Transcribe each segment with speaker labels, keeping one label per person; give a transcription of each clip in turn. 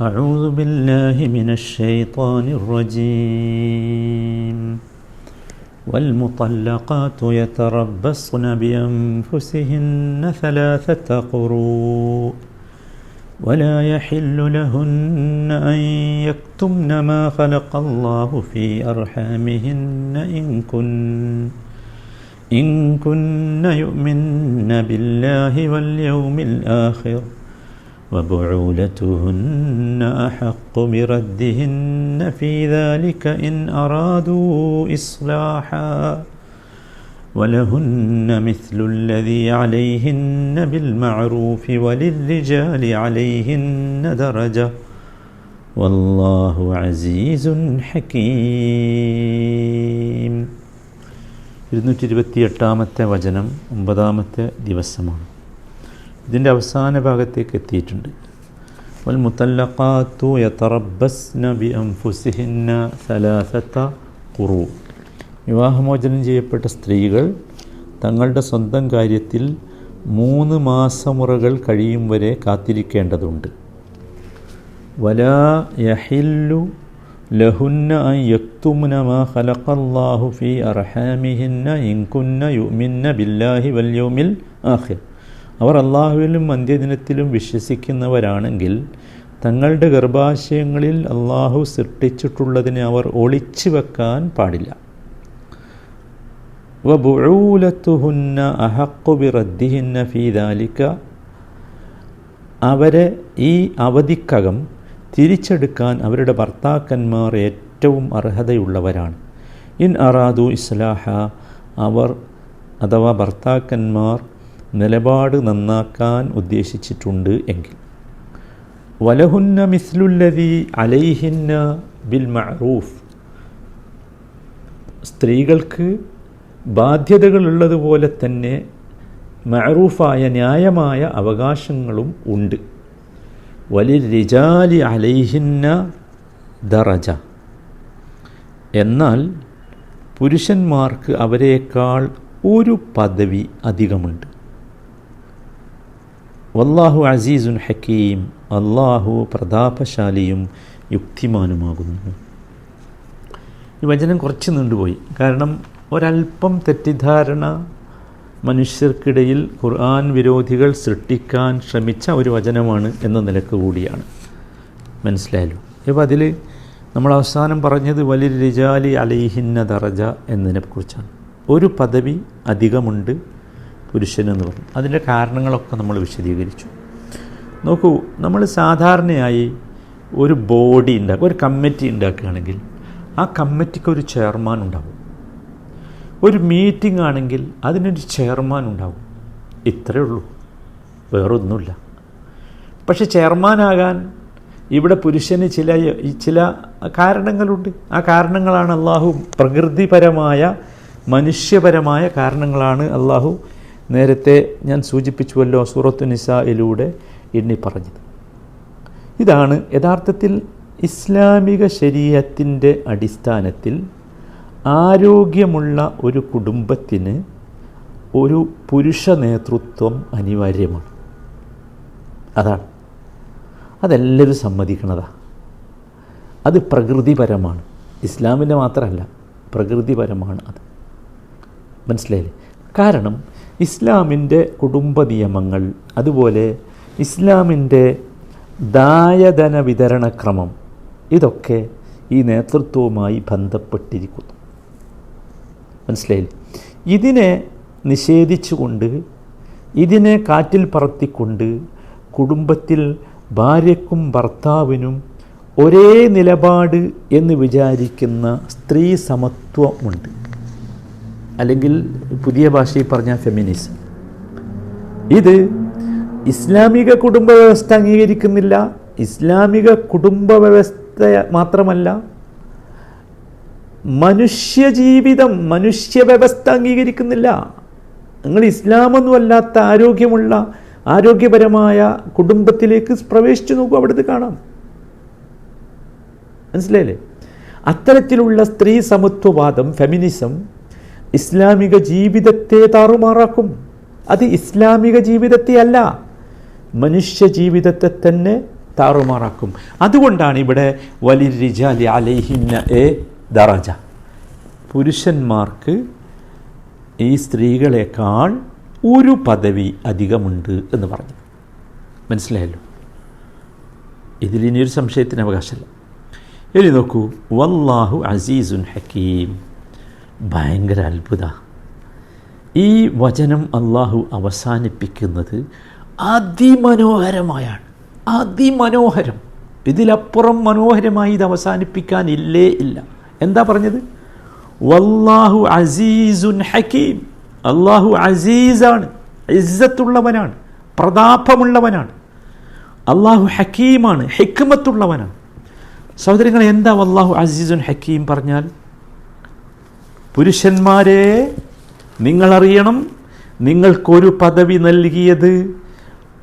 Speaker 1: أعوذ بالله من الشيطان الرجيم. والمطلقات يتربصن بأنفسهن ثلاثة قروء. ولا يحل لهن أن يكتمن ما خلق الله في أرحامهن إن كن إن كن يؤمن بالله واليوم الآخر. وبعولتهن أحق بردهن في ذلك إن أرادوا إصلاحا ولهن مثل الذي عليهن بالمعروف وللرجال عليهن درجة والله عزيز حكيم ഇരുന്നൂറ്റി ഇരുപത്തി എട്ടാമത്തെ വചനം ഒമ്പതാമത്തെ ദിവസമാണ് ഇതിന്റെ അവസാന ഭാഗത്തേക്ക് എത്തിയിട്ടുണ്ട്. വൽ മുത്തല്ലഖാത്തു യതറബ്ബസ്ന ബി അംഫുസിഹിന്ന സലാസത്ത കുറു വിവാഹമോചനം ചെയ്യപ്പെട്ട സ്ത്രീകൾ തങ്ങളുടെ സ്വന്തം കാര്യത്തിൽ മൂന്ന് മാസമുറകൾ കഴിയും വരെ കാത്തിരിക്കേണ്ടതുണ്ട്. വലാ യഹില്ലു ലഹുന്ന യക്തുമുന മാ ഖലഖല്ലാഹു ഫീ അർഹാമിഹിന്ന ഇൻ കുന്ന യുമിന്ന ബില്ലാഹി വൽ യൗമിൽ ആഖിർ. അവർ അള്ളാഹുവിലും അന്ത്യദിനത്തിലും വിശ്വസിക്കുന്നവരാണെങ്കിൽ തങ്ങളുടെ ഗർഭാശയങ്ങളിൽ അള്ളാഹു സൃഷ്ടിച്ചിട്ടുള്ളതിനെ അവർ ഒളിച്ചു വെക്കാൻ പാടില്ല. അവരെ ഈ അവധിക്കകം തിരിച്ചെടുക്കാൻ അവരുടെ ഭർത്താക്കന്മാർ ഏറ്റവും അർഹതയുള്ളവരാണ്. ഇൻ അറാദു ഇസ്ലാഹ അവർ അഥവാ ഭർത്താക്കന്മാർ നിലപാട് നന്നാക്കാൻ ഉദ്ദേശിച്ചിട്ടുണ്ട് എങ്കിൽ. വലഹുന്ന മിസ്ലുല്ലതി അലൈഹിന്ന ബിൽ മഅറൂഫ്. സ്ത്രീകൾക്ക് ബാധ്യതകളുള്ളതുപോലെ തന്നെ മഅറൂഫായ ന്യായമായ അവകാശങ്ങളും ഉണ്ട്. വലി റിജാലി അലൈഹിന്ന ദറജ. എന്നാൽ പുരുഷന്മാർക്ക് അവരെക്കാൾ ഒരു പദവി അധികമുണ്ട്. വല്ലാഹു അസീസുൻ ഹക്കീം. അള്ളാഹു പ്രതാപശാലിയും യുക്തിമാനുമാകുന്നു. ഈ വചനം കുറച്ച് നീണ്ടുപോയി. കാരണം ഒരല്പം തെറ്റിദ്ധാരണ മനുഷ്യർക്കിടയിൽ ഖുർആൻ വിരോധികൾ സൃഷ്ടിക്കാൻ ശ്രമിച്ച ഒരു വചനമാണ് എന്ന നിലയ്ക്ക് കൂടിയാണ്. മനസ്സിലായല്ലോ? ഇപ്പോൾ അതിൽ നമ്മൾ അവസാനം പറഞ്ഞത് വലിയ റിജാലി അലൈഹിന്ന ദറജ എന്നതിനെക്കുറിച്ചാണ് ഒരു പദവി അധികമുണ്ട് പുരുഷനെന്ന് പറഞ്ഞു. അതിന്റെ കാരണങ്ങളൊക്കെ നമ്മൾ വിശദീകരിച്ചു. നോക്കൂ നമ്മൾ സാധാരണയായി ഒരു ബോഡി ഉണ്ടാക്കുക ഒരു കമ്മിറ്റി ഉണ്ടാക്കുകയാണെങ്കിൽ ആ കമ്മിറ്റിക്ക് ഒരു ചെയർമാൻ ഉണ്ടാവും. ഒരു മീറ്റിംഗ് ആണെങ്കിൽ അതിനൊരു ചെയർമാൻ ഉണ്ടാവും. ഇത്രയേ ഉള്ളൂ. വേറൊന്നുമില്ല. പക്ഷെ ചെയർമാനാകാൻ ഇവിടെ പുരുഷന് ചില ചില കാരണങ്ങളുണ്ട്. ആ കാരണങ്ങളാണ് അള്ളാഹു പ്രകൃതിപരമായ മനുഷ്യപരമായ കാരണങ്ങളാണ് അള്ളാഹു നേരത്തെ ഞാൻ സൂചിപ്പിച്ചുവല്ലോ സൂറത്തു നിസായിലൂടെ എണ്ണി പറഞ്ഞത് ഇതാണ് യഥാർത്ഥത്തിൽ ഇസ്ലാമിക ശരീരത്തിന്റെ അടിസ്ഥാനത്തിൽ ആരോഗ്യമുള്ള ഒരു കുടുംബത്തിന് ഒരു പുരുഷ നേതൃത്വം അനിവാര്യമാണ്. അതാണ്. അതെല്ലാവരും സമ്മതിക്കുന്നതാണ് അത് പ്രകൃതിപരമാണ്. ഇസ്ലാമിന്റെ മാത്രമല്ല പ്രകൃതിപരമാണ് അത്. മനസ്സിലായില്ലേ? കാരണം ഇസ്ലാമിന്റെ കുടുംബ നിയമങ്ങൾ അതുപോലെ ഇസ്ലാമിന്റെ ദായധന വിതരണക്രമം ഇതൊക്കെ ഈ നേതൃത്വവുമായി ബന്ധപ്പെട്ടിരിക്കുന്നു. മനസ്സിലായില്ലേ? ഇതിനെ നിഷേധിച്ചുകൊണ്ട് ഇതിനെ കാറ്റിൽ പറത്തിക്കൊണ്ട് കുടുംബത്തിൽ ഭാര്യക്കും ഭർത്താവിനും ഒരേ നിലപാട് എന്ന് വിചാരിക്കുന്ന സ്ത്രീ സമത്വമുണ്ട്. അല്ലെങ്കിൽ പുതിയ ഭാഷയിൽ പറഞ്ഞ ഫെമിനിസം ഇത് ഇസ്ലാമിക കുടുംബ വ്യവസ്ഥ അംഗീകരിക്കുന്നില്ല. ഇസ്ലാമിക കുടുംബ വ്യവസ്ഥ മാത്രമല്ല മനുഷ്യജീവിതം മനുഷ്യ വ്യവസ്ഥ അംഗീകരിക്കുന്നില്ല. നിങ്ങൾ ഇസ്ലാമൊന്നുമല്ലാത്ത ആരോഗ്യമുള്ള ആരോഗ്യപരമായ കുടുംബത്തിലേക്ക് പ്രവേശിച്ചു നോക്കൂ അവിടുത്തെ കാണാം. മനസ്സിലായില്ലേ? അത്തരത്തിലുള്ള സ്ത്രീ സമത്വവാദം ഫെമിനിസം ഇസ്ലാമിക ജീവിതത്തെ താറുമാറാക്കും. അത് ഇസ്ലാമിക ജീവിതത്തെ അല്ല മനുഷ്യ ജീവിതത്തെ തന്നെ താറുമാറാക്കും. അതുകൊണ്ടാണ് ഇവിടെ വലി റിജാലി അലൈഹിന്ന എ ദറജ. പുരുഷന്മാർക്ക് ഈ സ്ത്രീകളെക്കാൾ ഒരു പദവി അധികമുണ്ട് എന്ന് പറഞ്ഞു. മനസ്സിലായല്ലോ? ഇതിലിനിയൊരു സംശയത്തിന് അവകാശമില്ല. ഇനി നോക്കൂ. വല്ലാഹു അസീസുൻ ഹക്കീം. ഭയങ്കര അത്ഭുത. ഈ വചനം അള്ളാഹു അവസാനിപ്പിക്കുന്നത് അതിമനോഹരമായാണ്. അതിമനോഹരം. ഇതിലപ്പുറം മനോഹരമായി ഇത് അവസാനിപ്പിക്കാനില്ലേ ഇല്ല. എന്താ പറഞ്ഞത്? വല്ലാഹു അസീസുൻ ഹക്കീം. അള്ളാഹു അസീസാണ്. ഇസ്സത്തുള്ളവനാണ്. പ്രതാപമുള്ളവനാണ്. അള്ളാഹു ഹക്കീമാണ്. ഹെക്കുമത്തുള്ളവനാണ് സഹോദരങ്ങൾ എന്താ അള്ളാഹു അസീസുൻ ഹക്കീം പറഞ്ഞാൽ? പുരുഷന്മാരെ നിങ്ങളറിയണം നിങ്ങൾക്കൊരു പദവി നൽകിയത്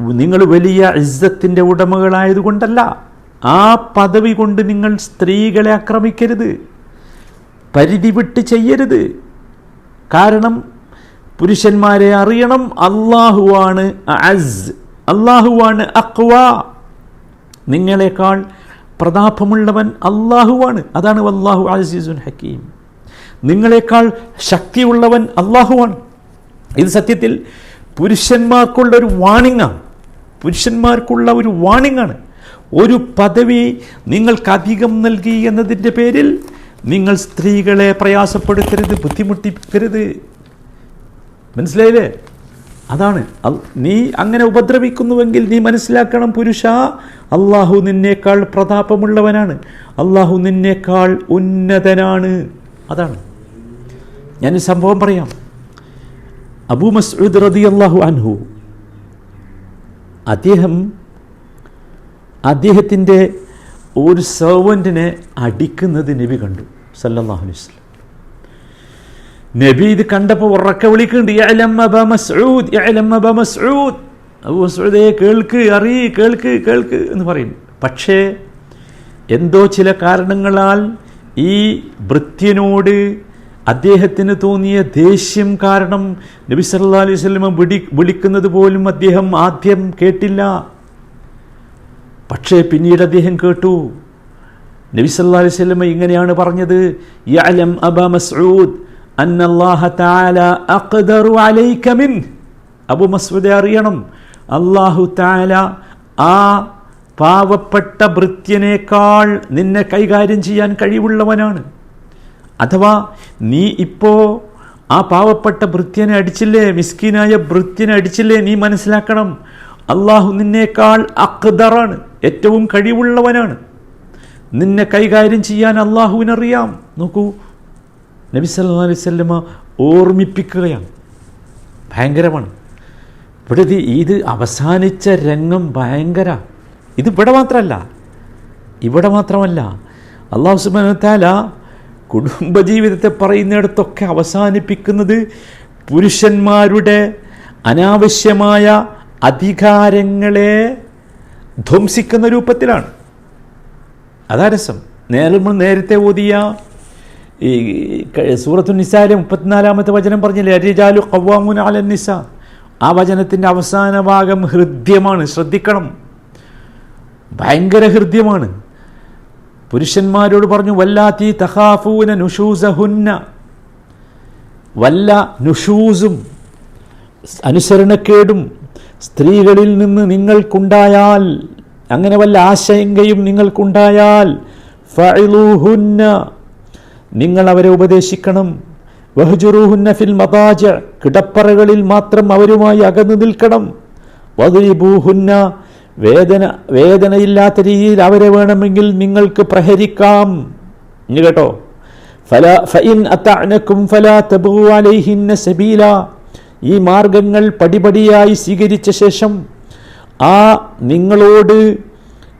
Speaker 1: നിങ്ങൾ വലിയ ഇസ്സത്തിന്റെ ഉടമകളായതുകൊണ്ടല്ല. ആ പദവി കൊണ്ട് നിങ്ങൾ സ്ത്രീകളെ ആക്രമിക്കരുത്. പരിധി വിട്ട് ചെയ്യരുത്. കാരണം പുരുഷന്മാരെ അറിയണം അള്ളാഹുവാണ് അസ് അള്ളാഹുവാണ് അക്വ നിങ്ങളെക്കാൾ പ്രതാപമുള്ളവൻ അള്ളാഹുവാണ് അതാണ് അള്ളാഹു അസീസുൻ ഹക്കീം. നിങ്ങളെക്കാൾ ശക്തിയുള്ളവൻ അള്ളാഹുവാണ്. ഇത് സത്യത്തിൽ പുരുഷന്മാർക്കുള്ള ഒരു വാണിങ്ങാണ്. പുരുഷന്മാർക്കുള്ള ഒരു വാണിങ്ങാണ്. ഒരു പദവി നിങ്ങൾക്കധികം നൽകി എന്നതിന്റെ പേരിൽ നിങ്ങൾ സ്ത്രീകളെ പ്രയാസപ്പെടുത്തരുത് ബുദ്ധിമുട്ടിക്കരുത് മനസ്സിലായില്ലേ? അതാണ്. നീ അങ്ങനെ ഉപദ്രവിക്കുന്നുവെങ്കിൽ നീ മനസ്സിലാക്കണം പുരുഷ അള്ളാഹു നിന്നേക്കാൾ പ്രതാപമുള്ളവനാണ്. അള്ളാഹു നിന്നേക്കാൾ ഉന്നതനാണ്. അതാണ്. ഞാൻ സംഭവം പറയാം. അബൂ മസ്ഊദ് റതി അള്ളാഹു അൻഹു അദ്ദേഹം അദ്ദേഹത്തിന്റെ ഒരു സർവന്റിനെ അടിക്കുന്നത് നബി കണ്ടു സല്ലാഹു അലൈഹി വസല്ലം. നബി ഇത് കണ്ടപ്പോൾ ഉറക്കെ വിളിക്കുന്നുണ്ട് "യഅലം അബാ മസ്ഊദ് യഅലം അബാ മസ്ഊദ്. അബൂ മസ്ഊദേ കേൾക്ക് അറി കേൾക്ക് കേൾക്ക് എന്ന് പറയും. പക്ഷേ എന്തോ ചില കാരണങ്ങളാൽ ഈ ഭൃത്യനോട് അദ്ദേഹത്തിന് തോന്നിയ ദേഷ്യം കാരണം നബി സല്ലാ അലൈഹി സ്വലമ വിളി വിളിക്കുന്നത് പോലും അദ്ദേഹം ആദ്യം കേട്ടില്ല. പക്ഷേ പിന്നീട് അദ്ദേഹം കേട്ടു നബി സല്ലാ അലൈഹി സ്വലമ ഇങ്ങനെയാണ് പറഞ്ഞത് അബൂ മസ്ഊദെ അറിയണം അള്ളാഹു താല ആ പാവപ്പെട്ട ഭൃത്യനേക്കാൾ നിന്നെ കൈകാര്യം ചെയ്യാൻ കഴിവുള്ളവനാണ്. അഥവാ നീ ഇപ്പോൾ ആ പാവപ്പെട്ട ഭൃത്യനെ അടിച്ചില്ലേ മിസ്കീനായ ഭൃത്യനെ അടിച്ചില്ലേ നീ മനസ്സിലാക്കണം. അള്ളാഹു നിന്നേക്കാൾ അക്തറാണ് ഏറ്റവും കഴിവുള്ളവനാണ്. നിന്നെ കൈകാര്യം ചെയ്യാൻ അള്ളാഹുവിനറിയാം നോക്കൂ നബി സല്ലാ അലൈഹി ഓർമ്മിപ്പിക്കുകയാണ്. ഭയങ്കരമാണ്. ഇവിടെ ഇത് അവസാനിച്ച രംഗം ഭയങ്കര ഇത് ഇവിടെ മാത്രമല്ല. ഇവിടെ മാത്രമല്ല. അള്ളാഹു സുബാനത്താല കുടുംബജീവിതത്തെ പറയുന്നിടത്തൊക്കെ അവസാനിപ്പിക്കുന്നത് പുരുഷന്മാരുടെ അനാവശ്യമായ അധികാരങ്ങളെ ധ്വംസിക്കുന്ന രൂപത്തിലാണ്. അതാ രസം. നമ്മൾ നേരത്തെ ഓതിയ ഈ സൂറത്തു നിസാലെ മുപ്പത്തിനാലാമത്തെ വചനം പറഞ്ഞില്ലേ? അരിജാലു കവ്വാമുൻ അലൻ നിസ. ആ വചനത്തിന്റെ അവസാന ഭാഗം ഹൃദ്യമാണ്. ശ്രദ്ധിക്കണം. ഭയങ്കര ഹൃദ്യമാണ്. പുരുഷന്മാരോട് പറഞ്ഞു വല്ലാത്തി തഹാഫൂന നുഷൂസഹുന്ന. വല്ല നുഷൂസും അനുസരണക്കേടും സ്ത്രീകളിൽ നിന്ന് നിങ്ങൾക്കുണ്ടായാൽ അങ്ങനെ വല്ല ആശങ്കയും നിങ്ങൾക്കുണ്ടായാൽ ഫഇലൂഹുന്ന നിങ്ങൾ അവരെ ഉപദേശിക്കണം. വഹ്ജുറൂഹുന്ന ഫിൽ മതാജ കിടപ്പറകളിൽ മാത്രം അവരുമായി അകന്നു നിൽക്കണം. വദ്രിബൂഹുന്ന വേദന വേദനയില്ലാത്ത രീതിയിൽ അവരെ വേണമെങ്കിൽ നിങ്ങൾക്ക് പ്രഹരിക്കാം. ഇനി കേട്ടോ. ഫല ഫഇൻ അത്തഅനക്കും ഫലാ അലൈഹിന്ന സബീല. ഈ മാർഗങ്ങൾ പടിപടിയായി സ്വീകരിച്ച ശേഷം ആ നിങ്ങളോട്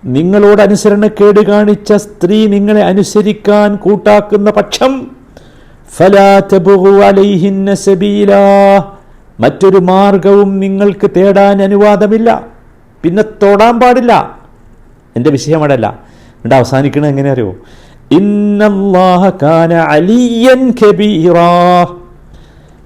Speaker 1: നിങ്ങളോട് അനുസരണക്കേട് കാണിച്ച സ്ത്രീ നിങ്ങളെ അനുസരിക്കാൻ കൂട്ടാക്കുന്ന പക്ഷം ഫലാ മറ്റൊരു മാർഗവും നിങ്ങൾക്ക് തേടാൻ അനുവാദമില്ല. പിന്നെ തൊടാൻ പാടില്ല. എന്റെ വിഷയം അവിടെയല്ല. എന്നിട്ട് അവസാനിക്കണത് എങ്ങനെ അറിയോ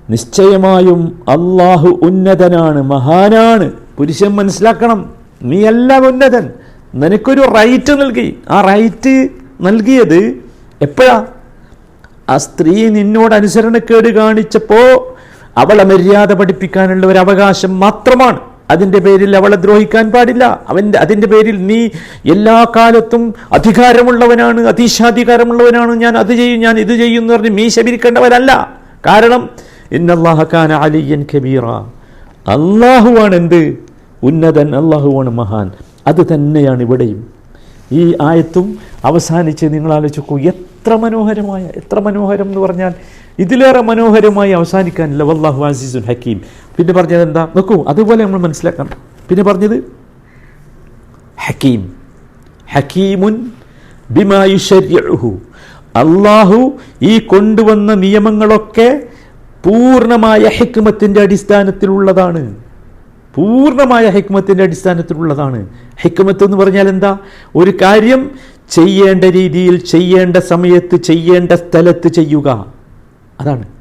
Speaker 1: നിശ്ചയമായും അള്ളാഹു ഉന്നതനാണ് മഹാനാണ്. പുരുഷൻ മനസ്സിലാക്കണം. നീ എല്ലാം ഉന്നതൻ. നിനക്കൊരു റൈറ്റ് നൽകി. ആ റൈറ്റ് നൽകിയത് എപ്പോഴാ? ആ സ്ത്രീ നിന്നോട് അനുസരണക്കേട് കാണിച്ചപ്പോൾ അവളെ മര്യാദ പഠിപ്പിക്കാനുള്ള ഒരു അവകാശം മാത്രമാണ്. അതിന്റെ പേരിൽ അവളെ ദ്രോഹിക്കാൻ പാടില്ല. അവന്റെ അതിന്റെ പേരിൽ നീ എല്ലാ കാലത്തും അധികാരമുള്ളവനാണ് അതീശാധികാരമുള്ളവനാണ്. ഞാൻ അത് ചെയ്യും ഞാൻ ഇത് ചെയ്യും എന്ന് പറഞ്ഞ് മീശ പിരിക്കേണ്ടവനല്ല കാരണം ഇന്നല്ലാഹക്കാന അലിയൻ കബീറ. അള്ളാഹുവാണ് എന്ത് ഉന്നതൻ അള്ളാഹുവാണ് മഹാൻ. അത് തന്നെയാണ് ഇവിടെയും. ഈ ആയത്തും അവസാനിച്ച് നിങ്ങൾ ആലോചിക്കൂ എത്ര മനോഹരമായ എത്ര മനോഹരം എന്ന് പറഞ്ഞാൽ ഇതിലേറെ മനോഹരമായി അവസാനിക്കാനില്ല വല്ലാഹു അസീസുൽ ഹക്കീം. പിന്നെ പറഞ്ഞത് എന്താ? നോക്കൂ അതുപോലെ നമ്മൾ മനസ്സിലാക്കണം. പിന്നെ പറഞ്ഞത് ഹക്കീം. ഹക്കീമുൻ ബിമായുഷര്യഹു അള്ളാഹു ഈ കൊണ്ടുവന്ന നിയമങ്ങളൊക്കെ പൂർണമായ ഹിക്മത്തിന്റെ അടിസ്ഥാനത്തിലുള്ളതാണ്. പൂർണമായ ഹിക്മത്തിന്റെ അടിസ്ഥാനത്തിലുള്ളതാണ്. ഹിക്മത്ത് എന്ന് പറഞ്ഞാൽ എന്താ? ഒരു കാര്യം ചെയ്യേണ്ട രീതിയിൽ ചെയ്യേണ്ട സമയത്ത് ചെയ്യേണ്ട സ്ഥലത്ത് ചെയ്യുക. അതാണ്.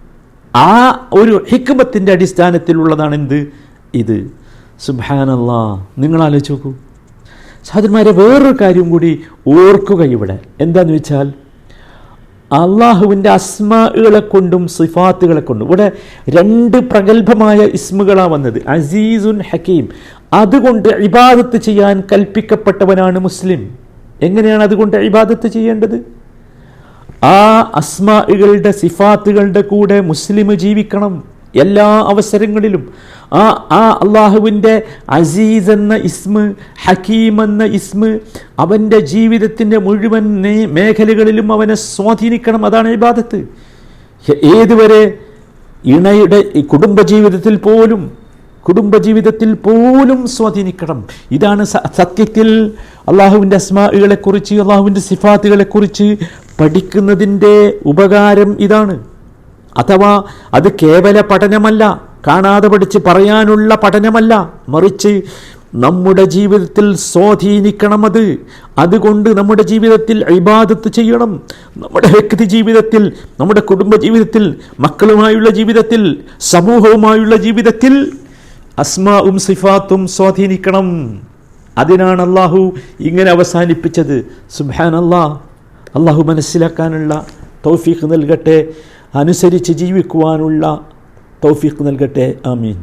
Speaker 1: ആ ഒരു ഹിക്കുമത്തിന്റെ അടിസ്ഥാനത്തിലുള്ളതാണ് എന്ത്? ഇത്. സുബാനല്ലാ നിങ്ങൾ ആലോചിച്ച് നോക്കൂ. സഹോദരന്മാരെ വേറൊരു കാര്യം കൂടി ഓർക്കുക ഇവിടെ. എന്താന്ന് വെച്ചാൽ അള്ളാഹുവിന്റെ അസ്മകളെ കൊണ്ടും സിഫാത്തുകളെ കൊണ്ടും ഇവിടെ രണ്ട് പ്രഗത്ഭമായ ഇസ്മുകളാണ് വന്നത്. അസീസുൻ ഹക്കീം. അതുകൊണ്ട് ഇബാദത്ത് ചെയ്യാൻ കൽപ്പിക്കപ്പെട്ടവനാണ് മുസ്ലിം. എങ്ങനെയാണ് അതുകൊണ്ട് ഇബാദത്ത് ചെയ്യേണ്ടത്? ആ അസ്മാകളുടെ സിഫാത്തുകളുടെ കൂടെ മുസ്ലിം ജീവിക്കണം എല്ലാ അവസരങ്ങളിലും. ആ ആ അള്ളാഹുവിന്റെ അസീസ് എന്ന ഇസ്മ് ഹക്കീം എന്ന ഇസ്മ് അവന്റെ ജീവിതത്തിന്റെ മുഴുവൻ മേഖലകളിലും അവനെ സ്വാധീനിക്കണം. അതാണ് ഇബാദത്ത്. ഏതുവരെ ഇണയുടെ കുടുംബജീവിതത്തിൽ പോലും കുടുംബജീവിതത്തിൽ പോലും സ്വാധീനിക്കണം. ഇതാണ് സത്യത്തിൽ അള്ളാഹുവിന്റെ അസ്മാകളെക്കുറിച്ച് അള്ളാഹുവിന്റെ സിഫാത്തുകളെക്കുറിച്ച് പഠിക്കുന്നതിന്റെ ഉപകാരം ഇതാണ്. അഥവാ അത് കേവല പഠനമല്ല കാണാതെ പഠിച്ച് പറയാനുള്ള പഠനമല്ല മറിച്ച് നമ്മുടെ ജീവിതത്തിൽ സ്വാധീനിക്കണം അത്. അതുകൊണ്ട് നമ്മുടെ ജീവിതത്തിൽ ഇബാദത്ത് ചെയ്യണം. നമ്മുടെ വ്യക്തി ജീവിതത്തിൽ നമ്മുടെ കുടുംബ ജീവിതത്തിൽ മക്കളുമായുള്ള ജീവിതത്തിൽ സമൂഹവുമായുള്ള ജീവിതത്തിൽ അസ്മാവും സിഫാത്തും സ്വാധീനിക്കണം. അതിനാണ് അള്ളാഹു ഇങ്ങനെ അവസാനിപ്പിച്ചത്. സുബാൻ അള്ളാഹ് അള്ളാഹു മനസ്സിലാക്കാനുള്ള തൗഫീഖ് നൽകട്ടെ അനുസരിച്ച് ജീവിക്കുവാനുള്ള തൗഫീഖ് നൽകട്ടെ. ആമീൻ.